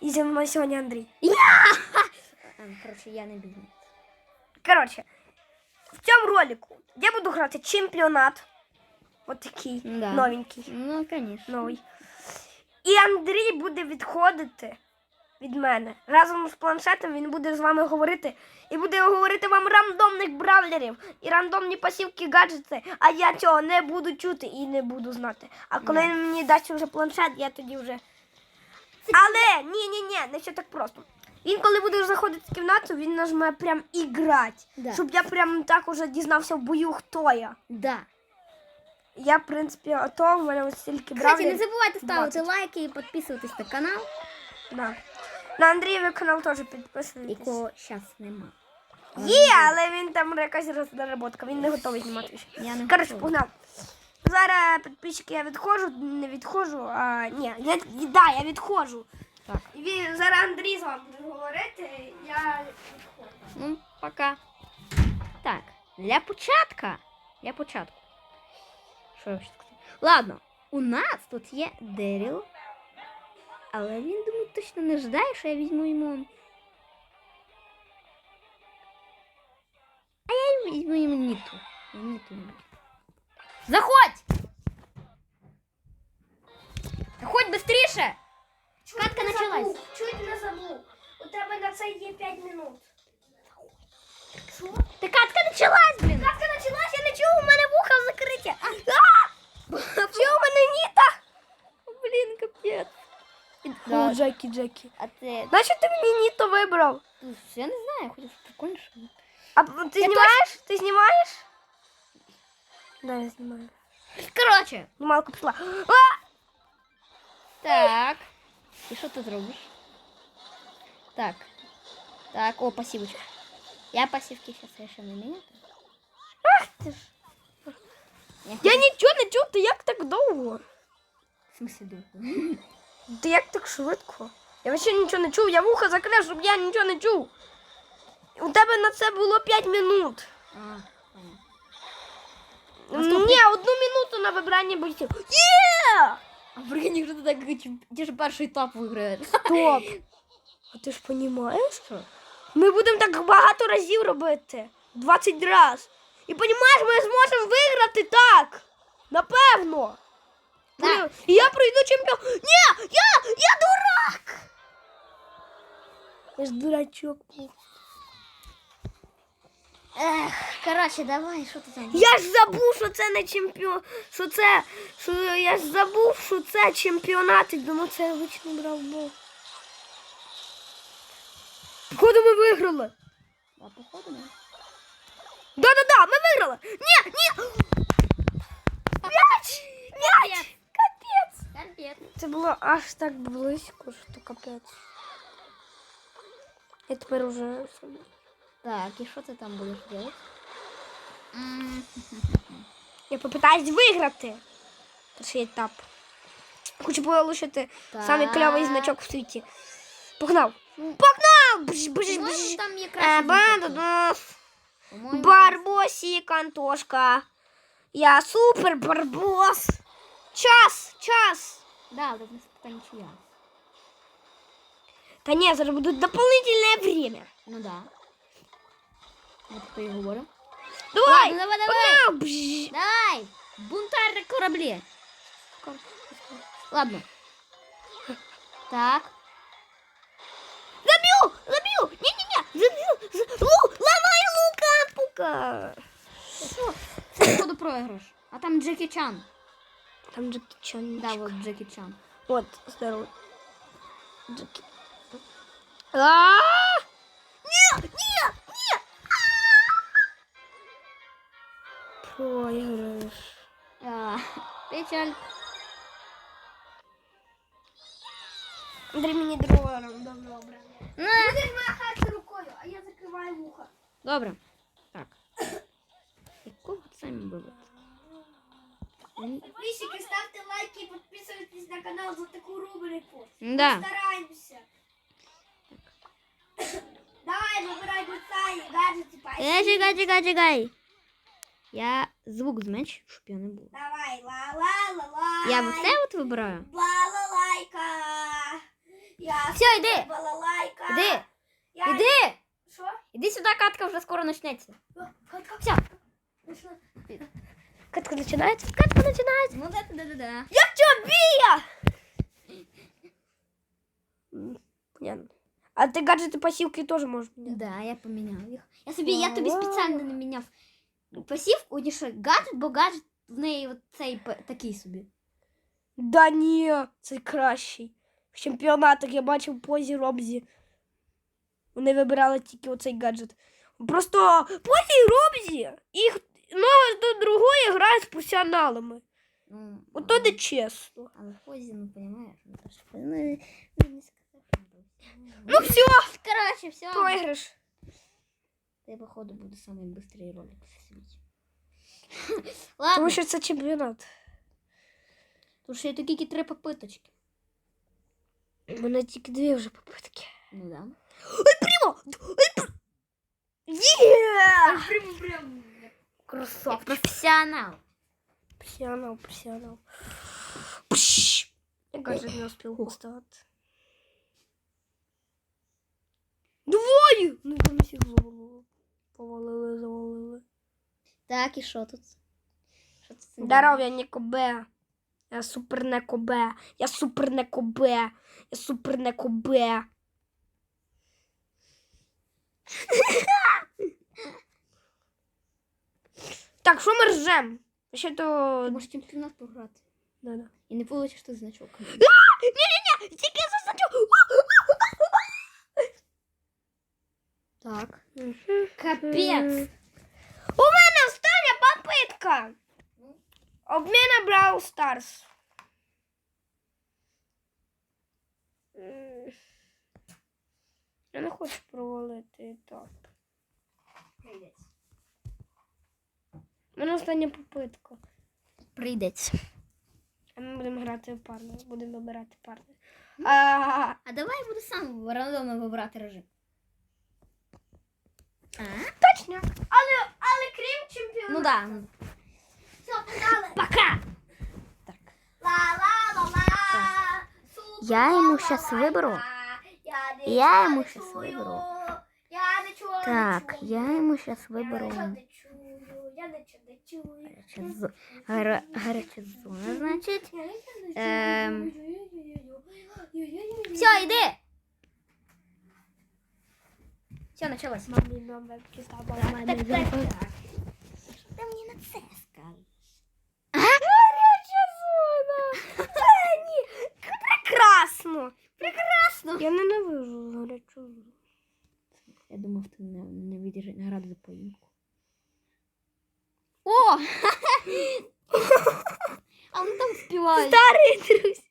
І зі мною сьогодні Андрій. А, Коротше, я не бігаю. Коротше, в цьому ролику я буду грати чемпіонат. От такий Да. новенький. Ну, звісно. Новий. І Андрій буде відходити від мене. Разом з планшетом він буде з вами говорити. І буде говорити вам рандомних бравлерів і рандомні пасівки гаджети. А я цього не буду чути і не буду знати. А коли він мені дасть вже планшет, я тоді вже. Але ні, ні, ні, не все так просто. Він, коли буде заходити в кімнату, він нажме прям іграть. Да. Щоб я прям так уже дізнався в бою, хто я. Да. Я, в принципі, ото в мене ось стільки Кстати, не забувайте ставити 20. лайки і підписуватись на канал, Да. На Андрієвий канал теж підписуйтесь. якого зараз нема. Є, але він там якась розработка, він не готовий знімати ще. Я не Коротше, готова. погнав. Зараз підписчики я відходжу, не відходжу, а ні, я, да, я відходжу. Так. Він, зараз Андрій з вами буде говорити, я відходжу. Ну, пока. Так, для початка. Для початку. Що я ще сказати? Ладно, у нас тут є Деріл. Але він, думаю, точно не ждає, що я візьму йому. А я візьму йому Ніту. Ніту візьму. Заходь! Заходь быстріше! Катка началась. Чуть не забув. У тебе на це є 5 минут. Що? Та катка началась, блін! Катка почалась, я не чув, у мене вуха закриті. А! Чув, у мене Ніта? Блін, капець. Фу, Джекі, Джекі. А ти Нащо ти мені Ніто вибрав? Ну, Я не знаю, я хотів прикольніше. А ти Я знімаєш? Ти знімаєш? Да, я знімаю. Коротше, Знімалка пішла. А! так. І що ти зробиш? Так. Так, о, пасівочка. Я пасівки зараз ще не міняю. Ти ж. Я, Я нічого не чув, ти як так довго? В смысле довго? Ти як так швидко? Я вообще нічого не чув, я вуха закрив, щоб я нічого не чув. У тебе на це було 5 минут. А, понятно. Наступний. Ні, одну минуту на вибрання боїв. Є! А прикинь, якщо ти так ті ж перший етап виграєш. Стоп. А ти ж розумієш? Що? Ми будемо так багато разів робити. 20 раз. І розумієш, ми зможемо виграти так. Напевно. Так. І я пройду чемпіон. Ні, я, я дурак. Я ж дурачок. був. Ех, коротше, давай, що ти там? Я ж забув, що це не чемпіон. Що це. Що я ж забув, що це чемпіонат. І думав, це я вічно брав бог. Походу ми виграли. А походу, да? Да-да-да, ми виграли. Ні, ні. М'яч! М'яч! Капець! Капець. Це було аж так близько, що капець. Я тепер уже собі. Так, і що ти там будеш робити? М, Я попитаюсь виграти. Перший етап. Хочу полишити Так. самий кльовий значок в світі. Погнав! Ну, Погнав! Бж, бж, По-моєму, бж. там є Е, краще. бандадос. По-моєму, Барбосік, Антошка. Я супер барбос. Час, час. Да, але в нас поки нічия. Та ні, зараз буде дополнительне время. Ну да. От хто і говорив. Давай, Ладно, давай, давай. погнав! Бж. Давай! Бунтар на кораблі. Ладно. Так. Заб'ю! Заб'ю! Ні-ні-ні! Заб'ю! З- Лу! Ламай лука! Пука! Що? Це походу проіграш. А там Джекі Чан. Там Джекі Чан. Да, вот Джекі Чан. Вот, здорово. Джекі. А! Проіграш. А, Печаль. Андрій мені другого рандомно обрав. Ну, Будеш махати рукою, а я закриваю вуха. Добре. Так. Якого самі вибрати? М, Підписчики, ставте лайки і підписуйтесь на канал за таку рубрику. Да. Стараємося. Давай, вибирай мецаї, гаджети, Е, пасі. чекай, чекай, чекай. Я звук зменшу, щоб я не було. Давай, ла-ла-ла-ла. Я вот це от вибираю. Ла-ла-лайка. Я Все, йди. балалайка. Іди, Я... іди. Що? Іди сюди, катка вже скоро почнеться. Катка. Все. Катка починається? Катка починається. Ну да, да, да, да. Я що, бія? Понятно. А ти гаджети пасівки теж можеш міняти. Да, я поміняв їх. Я собі, я тобі спеціально міняв пасівку, ніж гаджет, бо гаджет в неї от цей такий собі. Да ні, це кращий. В чемпіонатах я бачив позі Робзі. Вони вибирали тільки оцей гаджет. Просто позі Робзі їх ну, до другої грають з професіоналами. Ну, Ото не чесно. Але позі, ну, ну, не що. Ну все, Короче, все. проіграш. Це, походу, буде самий быстрий ролик в світі. Ладно, Тому що це чемпіонат. тому що є такі три попиточки. У мене тільки дві вже попитки. Ну да. Прямо! Є! Прям, прям. Красавчик. Професіонал. Професіонал, професіонал. Пш! Я гаджет не успів поставити. Двоє! Ну там всіх завалило. Повалили, завалили. Так, і що тут? Що тут? Здоров, я не кобе. Я супер не кобе. Я супер не кобе. Я супер не кобе. Так, що ми ржем? Ще Ти то. можеш чемпіонат програти. Да-да. І не получиш той значок. Тільки засадю. Так. Капець. У мене остання попитка. Обміна Brawl Stars. Я не хочу провалити етап. У мене остання попитка. Прийдеться. А ми будемо грати в парну. Будемо вибирати парну. А, А давай я буду сам рандомно вибирати режим. А? точно. Але, але крім чемпіонату. Ну да. Все, погнали. Пока! Так. Ла-ла-ла-ла. Я йому щас виберу. Я, Я йому щас виберу. Я не чую, Так, я йому Я виберу не чую, я не чую. гаряча гара- гаряча зона, значить. Ем. Все, йди! Все, почалось. Мамі номер киста Так, так, так, так. Що ти мені на це скажеш? Гаряча зона. Це ні. Прекрасно. Прекрасно! Я ненавижу гарячу зону. Я думав, ти не, не видержиш награду за поїмку. О! А вони там співають. Старий друзь.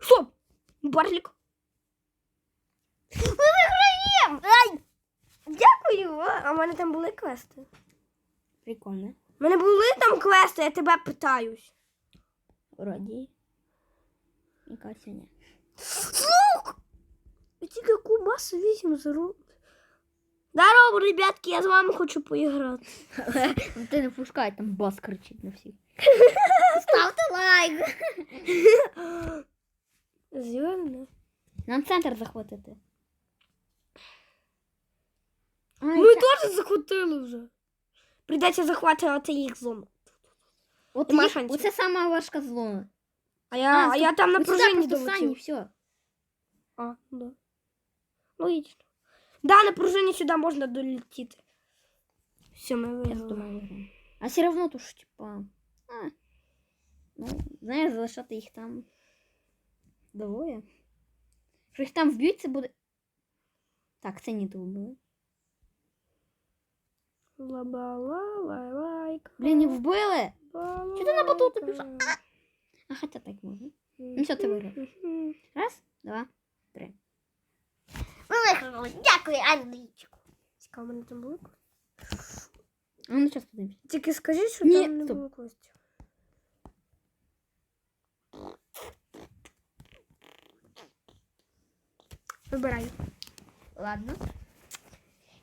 Що? Барлік. Мене там були квести. Прикольно. У мене були там квести, я тебе питаюсь. Вроді. Яка сьогодні? Слух! Я тільки кубасу вісім за руку. Здорово, ребятки, я з вами хочу поіграти. Але ти не пускай, там бас кричить на всіх. Ставте лайк! Звірно. Нам центр захватити. Ми та- теж захватили вже. Прийдеться захватувати їх зону. От Нема їх- шансів. Оце сама важка зона. А я, а, стоп. я там на От сюди пружині просто стань і долетів. все. А, да. Логічно. Да, на пружині сюди можна долетіти. Все, ми виграли. Думаю, виграємо. А все равно то ж, типа. А, ну, знаєш, залишати їх там. Двоє. Що їх там вб'ють, це буде. Так, це не то Вбили. Ла-ба-ла-ла-лайка. Блін, не вбили! Чого ти на батуту пішла? А хоча так можна. Ну все, ти виграв. Раз, два, три. Ми виграли. Дякую, Андрійчику. Цікаво, мене там було? А ну зараз подивимось. Тільки скажіть, що Ні, там не стоп. було костю. Вибирай. Ладно.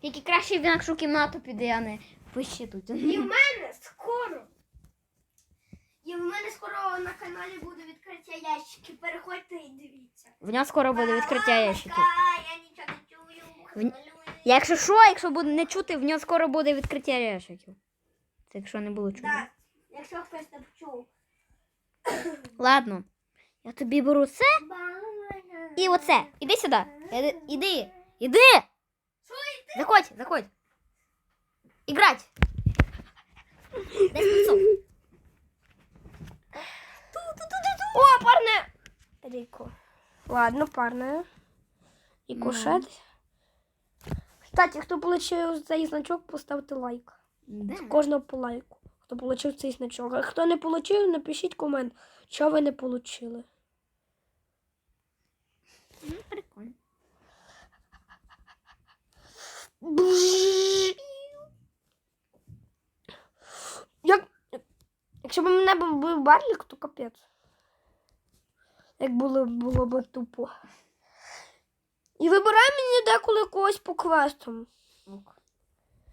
Тільки краще в інакшу кімнату піде, а не пище тут. І в мене скоро. І в мене скоро на каналі буде відкриття ящиків. Переходьте і дивіться. В нього скоро буде відкриття ящиків. Я нічого не чую. В- Якщо що, якщо буде не чути, в нього скоро буде відкриття ящиків. Це якщо не було чути. Да. Якщо хтось не почув. Ладно. Я тобі беру це і оце. Іди сюди. Іди. Іди. Заходь, заходь. Іграть. Дай. О, парне! Ріко. Ладно, парне. І Ну. кушать. Кстати, хто отримав цей значок, поставте лайк. Да. Кожного по лайку. Хто отримав цей значок. А хто не отримав, напишіть комент, що ви не отримали. Ну, прикольно. Як... Якщо б у мене був барлік, то капець. Як було, було б тупо. І вибирай мені деколи когось по квестам.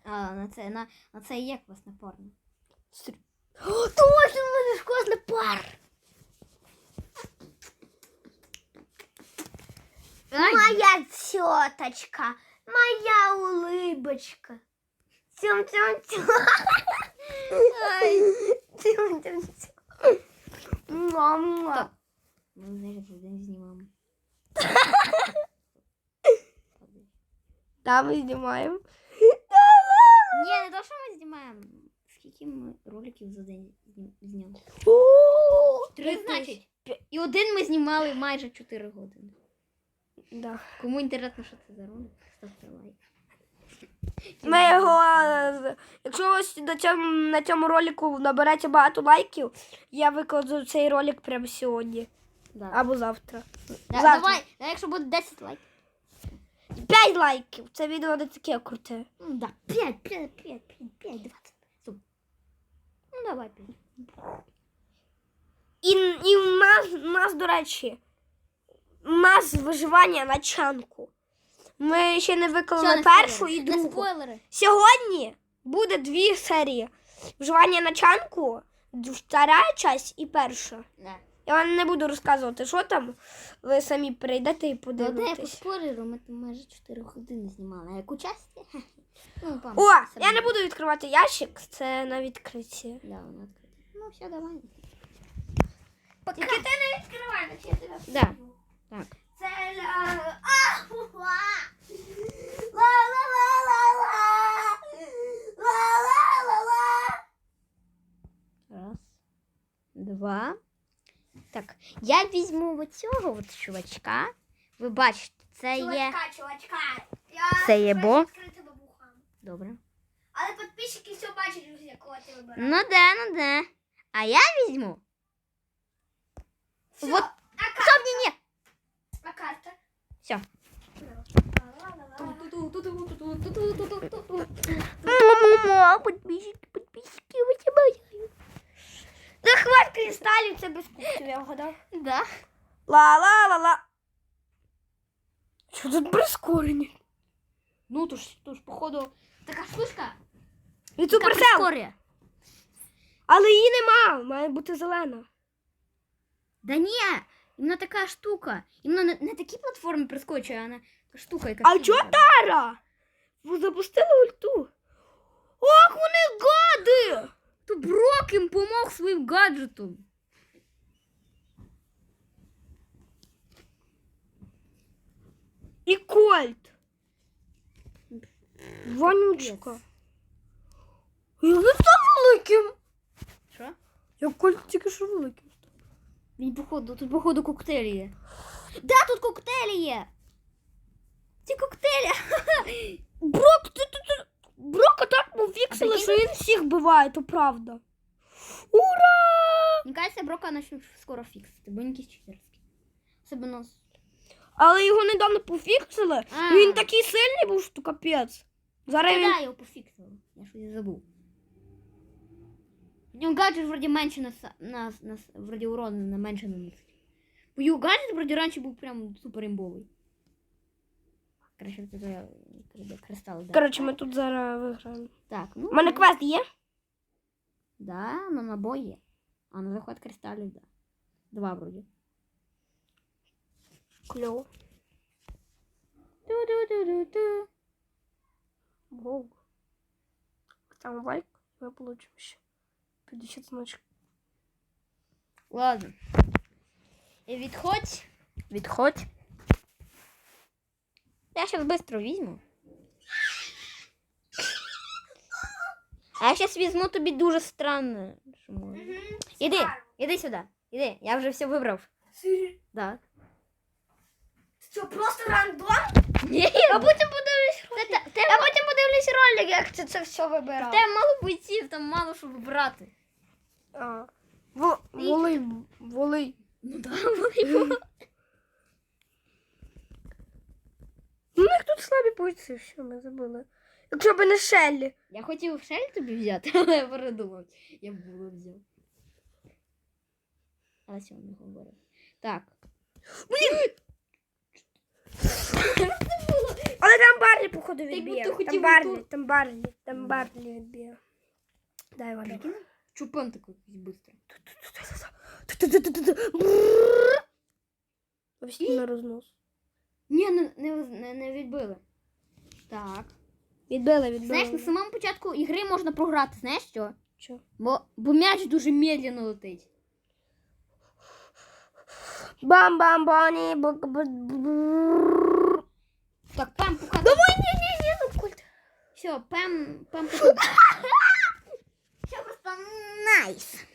А, на це, на, на це і є квест на порно. Сер- О, Точно, в мене ж класна пар! Моя теточка, моя улыбочка. Тюм тюм тюм. Тюм тюм тюм. Муа, муа. Ми зараз за день знімаємо. Да, ми знімаємо. Ні, не то, що ми знімаємо. Скільки ми роликів за день зняли? Три, значить. І один ми знімали майже 4 години. Да. Кому інтересно, що це за ролик, ставте лайк. Ми його, е, якщо ось до цьому, на цьому ролику набереться багато лайків, я викладу цей ролик прямо сьогодні Да. або завтра. Да, завтра. давай, да, якщо буде 10 лайків. 5 лайків. Це відео не таке круте. Ну да, 5, 5, 5, 5, 5, 20. Ну давай 5. І, і в нас, в нас, до речі, у нас виживання на чанку. Ми ще не виклали першу і Не другу. спойлери. Сьогодні буде дві серії. Виживання на чанку, втора часть і перша. Да. Я вам не буду розказувати, що там. Ви самі прийдете і Ну, де по подивитесь. спойлеру ми там майже 4 години знімали. А як участі? Ну, О, я не буду відкривати ящик, це на відкритті. Да, вона відкрита. Ну, все, давай. Тільки ти не відкривай, наче я тебе Да. Так. Це. Ла! Раз. Два. Так. Я візьму оцього от чувачка. Ви бачите, це є. Чувачка, чувачка. Я Це є бо? Добре. Але підписчики все бачать, якого ти вибираєш. Ну да, ну да. А я візьму. Всё. Вот. А карта? Стоп, ні, ні. А карта? Все. Мама, подписчики, подписчики, ви тебе. Захват кристалів, це без кубків, я вгадав. Да. Ла-ла-ла-ла. Що тут прискорення? Ну, то ж, то ж, походу, така штучка. Від Така суперсел. Але її нема, має бути зелена. Да ні, іменно така штука. Іменно не, не такі платформи прискочує, а на та штука, яка. А всім чого треба. Тара? Ви запустили ульту. Ох, вони гади! То Брок їм помог своїм гаджетом. І Кольт. Вонючка. Я не став великим. Що? Я Кольт тільки що великим. Він походу, тут походу коктейлі є. Да, тут коктейлі є. Ці коктейлі. Брок, ти, ти. Брока так пофіксили, що він всіх биває, то правда. Ура! Мені кажеться, Брока почнуть скоро фіксити, бо він якийсь читерський. Особливо з Але його недавно пофіксили. А. Він такий сильний був, що капець. Зараз він його пофіксили. Я щось забув. В нього гаджет вроді менше на, са- на, на, с- вроді урон на менше наносить. Бо його гаджет вроді раніше був прям супер імбовий. Краще це я кристал. Да. Коротше, ми тут зараз виграємо. Так, ну. У мене квест є? Да, на набой є. А на захват кристалів, да. Два вроді. Кльово. Ту-ду-ду-ду-ду. Воу. Там лайк, мы получим еще 50 значок. Ладно. І відходь. Відходь. Я сейчас быстро візьму. А я сейчас візьму тобі дуже странне. Що може. Іди, іди сюди. Іди, я вже все вибрав. Да. Що, просто рандом? Ні, А потім подивлюсь. Те- те- те- Я потім подивлюсь ролик, як ти це все вибирав. Там мало бойців, там мало що вибирати. А, во, воли, воли. Ну да, волейбол. Ну, у них тут слабі бойці, все, ми забули. Якщо б не Шеллі. Я хотів шель тобі взяти, але я передумав. Я було взяв. Але цього не говорив. Так. Але там Барлі, походу, будто Там Барлі, там Барлі, там Барлі відбіє. Дай воду. Чупен такой быстро. Всі на рознос. Ні, не, не, не, не відбили. Так. Відбили, відбили. Знаєш, на самому початку ігри можна програти, знаєш що? Що? Бо, бо м'яч дуже медленно летить. Бам-бам-бані. Так, пем показує. Давай, ні, ні, ні, ну культ. Все, пем, пем показує. Просто найс.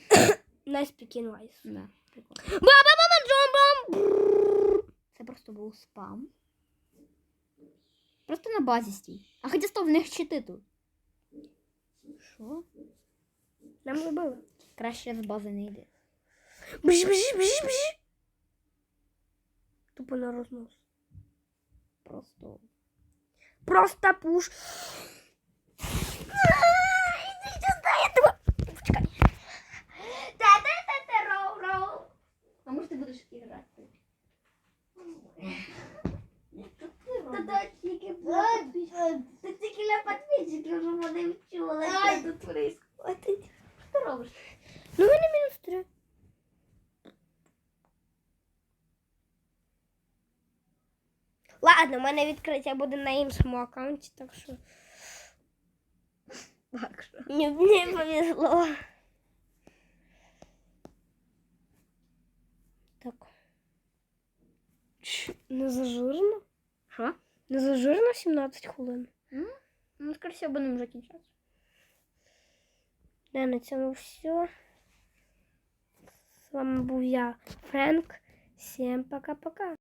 Nice picking wise. Да, прикольно. Ба-ба-ба-ба, джом-бам. Це просто був спам. Просто на базі стій. А хоча стоп, в них щити тут. Що? Нам забили. Краще з бази не йде. Бжі, бжі, бжі, бжі. Тупо на рознос. Просто. Просто пуш. Ти будеш грати? Тільки Ти тільки на подписчики вже вони відчули. Ай, тут происходить. Що робиш? Ну, вони мінус три. Ладно, у мене відкриття буде на іншому аккаунті, так що Так що. не повезло. Так. Ч, не зажирно? Що? Не зажирно 17 хвилин. Ну, скоріше всього, будемо вже кінчати. Да, на цьому все. З вами був я, Френк. Всім пока-пока.